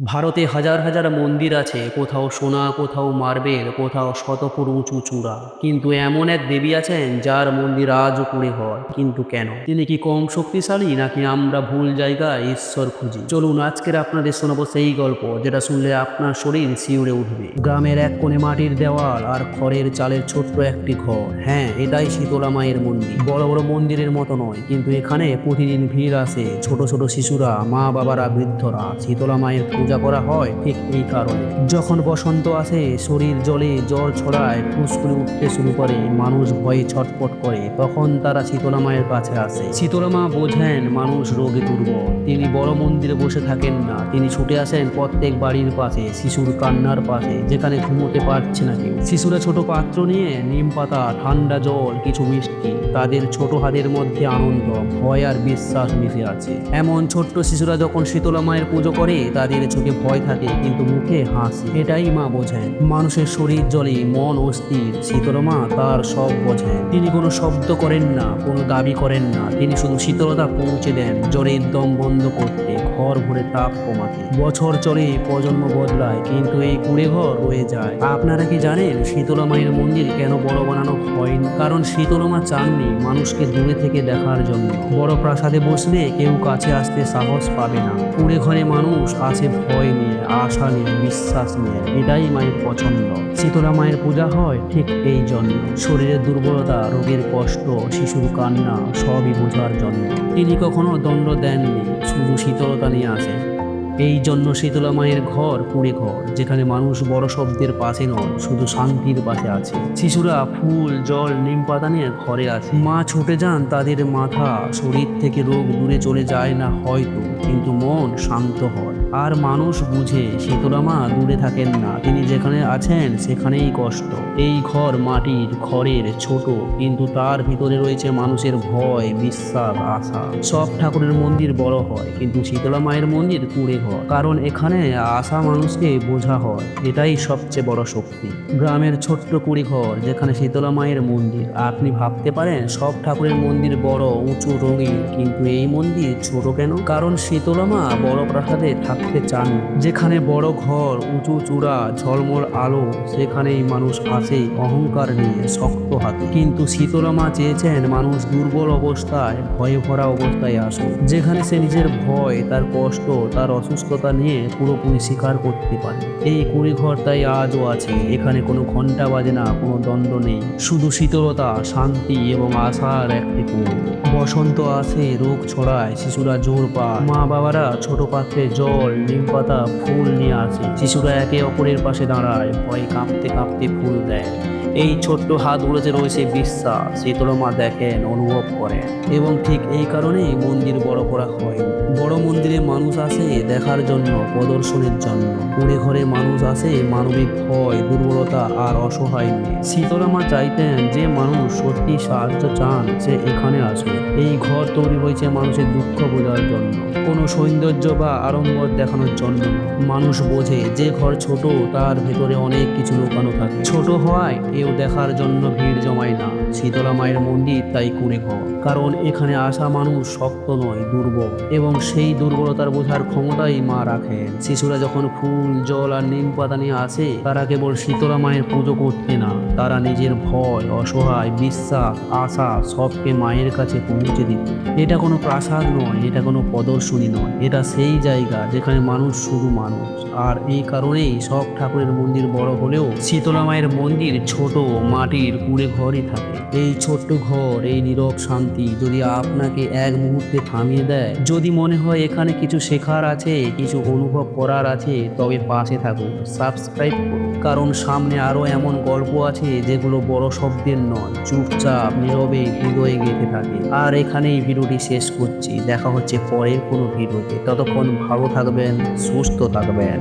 ভারতে হাজার হাজার মন্দির আছে, কোথাও সোনা, কোথাও মার্বেল, কোথাও শতফুট উঁচু চূড়া। কিন্তু এমন এক দেবী আছেন যার মন্দির আজও কুড়ে হয়। কিন্তু কেন? তিনি কি কম শক্তিশালী নাকি আমরা ভুল জায়গায় ঈশ্বর খুঁজি? চলুন আজকের আপনাদের শোনাবো সেই গল্প, যেটা শুনলে আপনার শরীর শিউরে উঠবে। গ্রামের এক কোণে মাটির দেওয়াল আর খড়ের চালের ছোট্ট একটি ঘর। হ্যাঁ এটাই শীতলা মায়ের মন্দির। বড় বড় মন্দিরের মতো নয়, কিন্তু এখানে প্রতিদিন ভিড় আসে। ছোট ছোট শিশুরা মা বাবারা বৃদ্ধরা, শীতলা মায়ের পূজা করা হয় ঠিক এই কারণে। যখন বসন্ত আসে, শরীর জলে জ্বর ছড়ায় ফুসকুড়ি উঠতে শুরু করে, মানুষ ভয়ে ছটপট করে, তখন তারা শীতলা মায়ের কাছে আসে। শীতলা মা বোঝেন, মানুষ রোগে দুর্বল। তিনি বড় মন্দিরে বসে থাকেন না। তিনি ছুটে আসেন প্রত্যেক বাড়ির পাশে, শিশুর কান্নার পাশে, যেখানে ঘুমোতে পারছে না কেউ। শিশুরা ছোট পাত্র নিয়ে, নিম পাতা, ঠান্ডা জল, কিছু মিষ্টি, তাদের ছোট হাতের মধ্যে আনন্দ, ভয় আর বিশ্বাস মিশে আছে। এমন ছোট্ট শিশুরা যখন শীতলা মায়ের পুজো করে, তাদের চোখে ভয় থাকে কিন্তু মুখে হাসি। এটাই মা বোঝেন। মানুষের শরীর জলে, মন অস্থির, শীতলা মা তার সব বোঝেন। তিনি কোনো শব্দ করেন না, কোনো দাবি করেন না। তিনি শুধু শীতলতা পৌঁছে দেন জ্বরের দম বন্ধ করতে, ঘর ভরে তাপ কমাতে। বছর চলে, প্রজন্ম বদলায়, কিন্তু এই কুড়ে ঘর রয়ে যায়। আপনারা কি জানেন শীতলা মায়ের মন্দির কেন বড় বানানো হয়নি? কারণ শীতলা মা চাননি মানুষকে দূরে থেকে দেখার জন্য। বড় প্রাসাদে বসলে কেউ কাছে আসতে সাহস পাবে না। কুড়ে ঘরে মানুষ আসে ভয় নিয়ে, আশা নিয়ে, বিশ্বাস নিয়ে, এটাই মায়ের পছন্দ। শীতলা মায়ের পূজা হয় ঠিক এই জন্য। শরীরের দুর্বলতা, রোগের কষ্ট, শিশুর কান্না, সবই বোঝার জন্য। তিনি কখনো দণ্ড দেননি, শুধু শীতলতা নিয়ে আসেন। এই জন্য শীতলা মায়ের ঘর কুড়ে ঘর, যেখানে মানুষ বড় শব্দের পাশে নয় শুধু শান্তির পাশে আছে। শিশুরা ফুল, জল, নিম পাতা নিয়ে ঘরে আসে। মা ছুটে যান, তাদের মাথা শরীর থেকে রোগ দূরে চলে যায় না হয়তো, কিন্তু মন শান্ত হয়। আর মানুষ বুঝে শীতলা মা দূরে থাকেন না, তিনি যেখানে আছেন সেখানেই কষ্ট। এই ঘর মাটির ঘরের ছোট, কিন্তু তার ভিতরে রয়েছে মানুষের ভয়, বিশ্বাস, আশা। সব ঠাকুরের মন্দির বড় হয়, কিন্তু শীতলা মায়ের মন্দির কুড়ে ঘর কারণ এখানে আসা মানুষকে বোঝা হয়, এটাই সবচেয়ে বড় শক্তি। গ্রামের ছোট্ট কুড়ি ঘর যেখানে শীতলা মায়ের মন্দির। আপনি ভাবতে পারেন, সব ঠাকুরের মন্দির বড়, উঁচু, রঙিন। কিন্তু এই মন্দির ছোট কেন? কারণ শীতলা মা বড় প্রাসাদে থাকতে চান যেখানে বড় ঘর, উঁচু চূড়া, ঝলমল আলো, সেখানেই মানুষ আসে, অহংকার নিয়ে, শক্ত হাতে। কিন্তু শীতলা মা চেয়েছেন মানুষ দুর্বল অবস্থায়, ভয়ে ভরা অবস্থায় আসুক। যেখানে সে নিজের ভয়, তার কষ্ট, তার অসুস্থতা নিয়ে পুরোপুরি স্বীকার করতে পারে। এই কুড়ি ঘর তাই আজও আছে। এখানে কোনো ঘণ্টা বাজে না, কোনো দ্বন্দ্ব নেই। শুধু শীতলতা, শান্তি এবং আশার একটি বসন্ত আসে, রোগ ছড়ায়, শিশুরা জোর পায়। মা বাবারা ছোট পাত্রে জল, নিম পাতা, ফুল নিয়ে আসে। শিশুরা একে অপরের পাশে দাঁড়ায়, ভয়ে কাঁপতে কাঁপতে ফুল দেয়। এই ছোট্ট হাতগুলোতে রয়েছে বিশ্বাস। শীতলা মা দেখেন, অনুভব করেন। এবং ঠিক এই কারণেই মন্দির বড় করা হয়। বড় মন্দিরে মানুষ আসে দেখার জন্য, প্রদর্শনের জন্য। কুড়ে ঘরে মানুষ আসে মানবিক ভয়, দুর্বলতা আর অসহায় নিয়ে। শীতলা মা চাইতেন যে মানুষ সত্যি সাহায্য চান, সে এখানে আসবে এই ঘর তৈরি হয়েছে মানুষের দুঃখ বোঝার জন্য। কোনো সৌন্দর্য বা আড়ম্বর দেখানোর জন্য। মানুষ বোঝে যে ঘর ছোট, তার ভেতরে অনেক কিছু লুকানো থাকে। ছোট হওয়ায় কেউ দেখার জন্য ভিড় জমায় না। শীতলা মায়ের মন্দির তাই কুড়ে ঘর। কারণ এখানে আসা মানুষ শক্ত নয়, দুর্বল। এবং সেই দুর্বলতার বোঝার ক্ষমতাই মা রাখেন। শিশুরা যখন ফুল, জল আর নিম পাতা নিয়ে আসে, তারা কেবল শীতলা মায়ের পুজো করতে না। তারা নিজের ভয়, অসহায়, বিশ্বাস, আশা সবকে মায়ের কাছে পৌঁছে দিত এটা কোনো প্রাসাদ নয়, এটা কোনো প্রদর্শনী নয়। এটা সেই জায়গা যেখানে মানুষ শুধু মানুষ। আর এই কারণেই সব ঠাকুরের মন্দির বড় হলেও শীতলা মায়ের মন্দির ছোট, মাটির কুড়ে ঘরই থাকে। এই ছোট্ট ঘর, এই নীরব শান্তি যদি আপনাকে এক মুহূর্তে থামিয়ে দেয়, যদি মনে হয় এখানে কিছু শেখার আছে, কিছু অনুভব করার আছে, তবে পাশে থাকুন, সাবস্ক্রাইব করুন। কারণ সামনে আরও এমন গল্প আছে যেগুলো বড় শব্দের নয়। চুপচাপ, নীরবে হৃদয়ে গেঁথে থাকে। আর এখানেই ভিডিওটি শেষ করছি। দেখা হচ্ছে পরের কোনো ভিডিওতে। ততক্ষণ ভালো থাকবেন, সুস্থ থাকবেন।